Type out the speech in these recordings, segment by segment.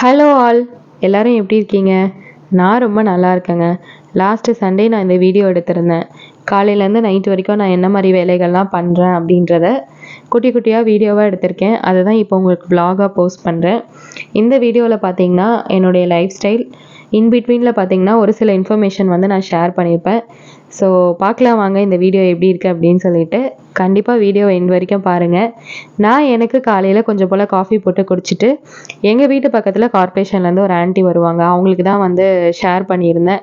Hello all எல்லாரும் எப்படி இருக்கீங்க? நான் ரொம்ப நல்லா இருக்கேங்க. லாஸ்ட்டு சண்டே நான் இந்த வீடியோ எடுத்திருந்தேன். காலையிலேருந்து நைட் வரைக்கும் நான் என்ன மாதிரி வேலைகள்லாம் பண்ணுறேன் அப்படின்றத குட்டி குட்டியாக வீடியோவாக எடுத்திருக்கேன். அதை தான் இப்போ உங்களுக்கு ப்ளாகாக போஸ்ட் பண்ணுறேன் இந்த வீடியோவில் பார்த்தீங்கன்னா என்னுடைய லைஃப் ஸ்டைல் இன் பிட்வீனில் பார்த்தீங்கன்னா ஒரு சில இன்ஃபர்மேஷன் வந்து நான் ஷேர் பண்ணியிருப்பேன் ஸோ பார்க்கலாம் வாங்க இந்த வீடியோ எப்படி இருக்குது அப்படின்னு சொல்லிட்டு. கண்டிப்பாக வீடியோ எண்ட் வரைக்கும் பாருங்கள் நான் எனக்கு காலையில் கொஞ்சம் போல் காஃபி போட்டு குடிச்சிட்டு எங்கள் வீட்டு பக்கத்தில் கார்ப்பரேஷன்லேருந்து ஒரு ஆன்ட்டி வருவாங்க. அவங்களுக்கு தான் வந்து ஷேர் பண்ணியிருந்தேன்.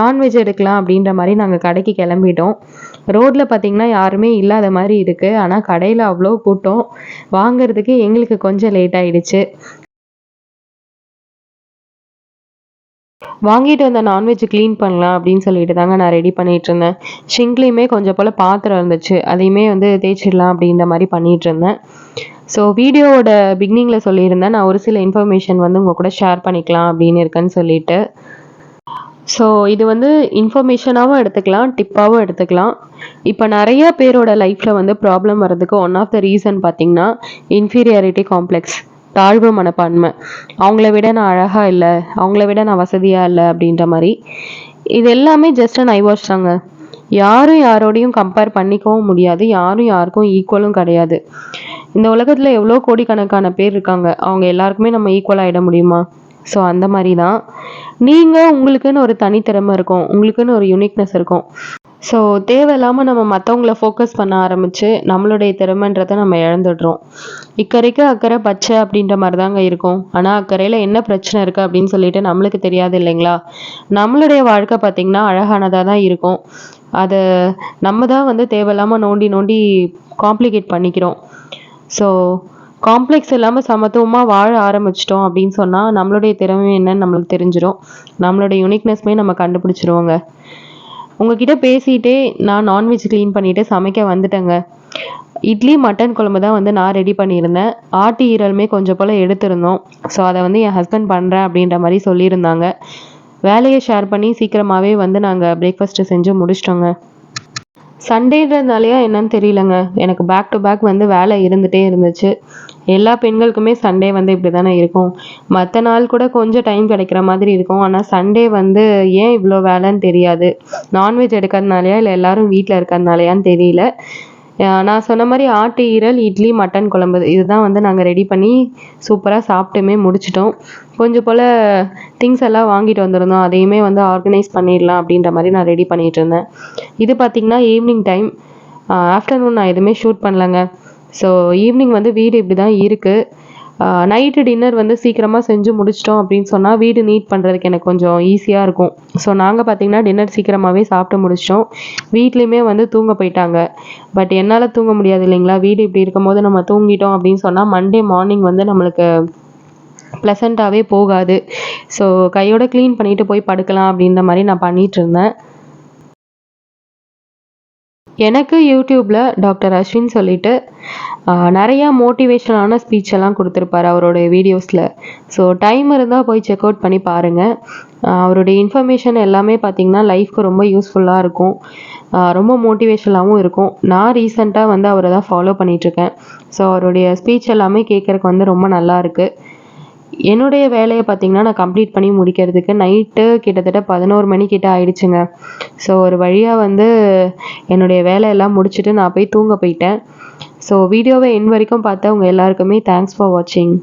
நான்வெஜ் எடுக்கலாம் அப்படின்ற மாதிரி நாங்கள் கடைக்கு கிளம்பிட்டோம். ரோட்டில் பார்த்தீங்கன்னா யாருமே இல்லாத மாதிரி இருக்குது ஆனால் கடையில் அவ்வளோ கூட்டம். வாங்குறதுக்கு எங்களுக்கு கொஞ்சம் லேட் ஆயிடுச்சு. வாங்கிட்டு வந்த நான்வெஜ் க்ளீன் பண்ணலாம் அப்படின்னு சொல்லிட்டு தாங்க நான் ரெடி பண்ணிட்டு இருந்தேன். ஷிங்க்லேயுமே கொஞ்சம் போல் பாத்திரம் இருந்துச்சு. அதையுமே வந்து தேய்ச்சிடலாம் அப்படின்ற மாதிரி பண்ணிட்டு இருந்தேன். ஸோ வீடியோவோட பிகினிங்கில் சொல்லியிருந்தேன். நான் ஒரு சில இன்ஃபர்மேஷன் வந்து உங்கள் கூட ஷேர் பண்ணிக்கலாம் அப்படின்னு இருக்கேன்னு சொல்லிட்டு. ஸோ இது வந்து இன்ஃபர்மேஷனாகவும் எடுத்துக்கலாம் டிப்பாகவும் எடுத்துக்கலாம். இப்போ நிறைய பேரோட லைஃப்பில் வந்து ப்ராப்ளம் வர்றதுக்கு ஒன் ஆஃப் த ரீசன் பார்த்தீங்கன்னா இன்ஃபீரியாரிட்டி காம்ப்ளெக்ஸ் தாழ்வு மனப்பான்மை. அவங்கள விட நான் அழகாக இல்லை அவங்கள விட நான் வசதியாக இல்லை அப்படின்ற மாதிரி. இது எல்லாமே ஜஸ்ட் அண்ட் ஐ வாஷ் தாங்க. யாரும் யாரோடையும் கம்பேர் பண்ணிக்கவும் முடியாது யாரும் யாருக்கும் ஈக்குவலும் கிடையாது. இந்த உலகத்தில் எவ்வளோ கோடிக்கணக்கான பேர் இருக்காங்க அவங்க எல்லாருக்குமே நம்ம ஈக்குவலாகிட முடியுமா? ஸோ அந்த மாதிரி தான். நீங்கள் உங்களுக்குன்னு ஒரு தனித்திறமை இருக்கும் உங்களுக்குன்னு ஒரு யுனிக்னஸ் இருக்கும். ஸோ தேவையில்லாமல் நம்ம மற்றவங்கள ஃபோக்கஸ் பண்ண ஆரம்பித்து நம்மளுடைய திறமைன்றதை நம்ம இழந்துடுறோம். இக்கரைக்கு அக்கறை பச்சை அப்படின்ற மாதிரி தாங்க இருக்கும். ஆனால் அக்கறையில் என்ன பிரச்சனை இருக்குது அப்படின்னு சொல்லிட்டு நம்மளுக்கு தெரியாது இல்லைங்களா? நம்மளுடைய வாழ்க்கை பார்த்திங்கன்னா அழகானதாக தான் இருக்கும். அதை நம்ம தான் வந்து தேவையில்லாமல் நோண்டி நோண்டி காம்ப்ளிகேட் பண்ணிக்கிறோம். ஸோ காம்ப்ளெக்ஸ் இல்லாமல் சமத்துவமாக வாழ ஆரம்பிச்சிட்டோம் அப்படின்னு சொன்னால் நம்மளுடைய திறமை என்னன்னு நம்மளுக்கு தெரிஞ்சிடும் நம்மளுடைய யுனிக்னஸ்மே நம்ம கண்டுபிடிச்சிருவோங்க. உங்ககிட்ட பேசிகிட்டே நான் நான்வெஜ் க்ளீன் பண்ணிவிட்டு சமைக்க வந்துட்டேங்க. இட்லி மட்டன் குழம்பு தான் வந்து நான் ரெடி பண்ணியிருந்தேன். ஆட்டு ஈரலுமே கொஞ்சம் போல் எடுத்திருந்தோம். ஸோ அதை வந்து என் ஹஸ்பண்ட் பண்ணுறேன் அப்படின்ற மாதிரி சொல்லியிருந்தாங்க. வேலையை ஷேர் பண்ணி சீக்கிரமாகவே வந்து நாங்கள் பிரேக்ஃபாஸ்ட்டு செஞ்சு முடிச்சிட்டோங்க. சண்டேன்றதுனாலையா என்னன்னு தெரியலங்க. எனக்கு பேக் டு பேக் வந்து வேலை இருந்துகிட்டே இருந்துச்சு. எல்லா பெண்களுக்குமே சண்டே வந்து இப்படி தானே இருக்கும். மற்ற நாள் கூட கொஞ்சம் டைம் கிடைக்கிற மாதிரி இருக்கும். ஆனால் சண்டே வந்து ஏன் இவ்வளோ வேலைன்னு தெரியாது. நான்வெஜ் எடுக்கிறதுனாலயா இல்லை எல்லாரும் வீட்டில் இருக்கிறதுனாலயான்னு தெரியல. நான் சொன்ன மாதிரி ஆட்டு ஈரல் இட்லி மட்டன் குழம்பு இதுதான் வந்து நாங்கள் ரெடி பண்ணி சூப்பராக சாப்பிட்டுமே முடிச்சிட்டோம். கொஞ்சம் போல் திங்ஸ் எல்லாம் வாங்கிட்டு வந்திருந்தோம். அதையுமே வந்து ஆர்கனைஸ் பண்ணிடலாம் அப்படின்ற மாதிரி நான் ரெடி பண்ணிகிட்டு இருந்தேன். இது பார்த்திங்கன்னா ஈவினிங் டைம் ஆஃப்டர்நூன் நான் எதுவுமே ஷூட் பண்ணலங்க. ஸோ ஈவினிங் வந்து வீடு இப்படி தான் இருக்குது நைட்டு டின்னர் வந்து சீக்கிரமாக செஞ்சு முடிச்சிட்டோம் அப்படின்னு சொன்னால் வீடு நீட் பண்ணுறதுக்கு எனக்கு கொஞ்சம் ஈஸியாக இருக்கும். ஸோ நாங்கள் பார்த்தீங்கன்னா டின்னர் சீக்கிரமாகவே சாப்பிட்டு முடிச்சிட்டோம். வீட்லேயுமே வந்து தூங்க போயிட்டாங்க. பட் என்னால் தூங்க முடியாது இல்லைங்களா? வீடு இப்படி இருக்கும்போது நம்ம தூங்கிட்டோம் அப்படின்னு சொன்னால் மண்டே மார்னிங் வந்து நம்மளுக்கு ப்ளசண்ட்டாகவே போகாது. ஸோ கையோட க்ளீன் பண்ணிட்டு போய் படுக்கலாம் அப்படின்ற மாதிரி நான் பண்ணிகிட்டு இருந்தேன். எனக்கு யூடியூப்பில் டாக்டர் அஸ்வின் சொல்லிட்டு நிறையா மோட்டிவேஷனான ஸ்பீச் எல்லாம் கொடுத்துருப்பாரு அவருடைய வீடியோஸில் ஸோ டைம் இருந்தால் போய் செக் அவுட் பண்ணி பாருங்கள் அவருடைய இன்ஃபர்மேஷன் எல்லாமே பார்த்தீங்கன்னா லைஃப்க்கு ரொம்ப யூஸ்ஃபுல்லாக இருக்கும். ரொம்ப மோட்டிவேஷனாகவும் இருக்கும். நான் ரீசெண்டாக வந்து அவரை தான் ஃபாலோ பண்ணிகிட்ருக்கேன் ஸோ அவருடைய ஸ்பீச் எல்லாமே கேட்குறக்கு வந்து ரொம்ப நல்லா இருக்குது என்னுடைய வேலையை பார்த்தீங்கன்னா நான் கம்ப்ளீட் பண்ணி முடிக்கிறதுக்கு நைட்டு கிட்டத்தட்ட பதினோரு மணி கிட்ட ஆயிடுச்சுங்க. ஸோ ஒரு வழியாக வந்து என்னுடைய வேலையெல்லாம் முடிச்சுட்டு நான் போய் தூங்க போயிட்டேன். ஸோ வீடியோவை இன் வரைக்கும் பார்த்தவங்க எல்லாருக்குமே தேங்க்ஸ் ஃபார் வாட்சிங்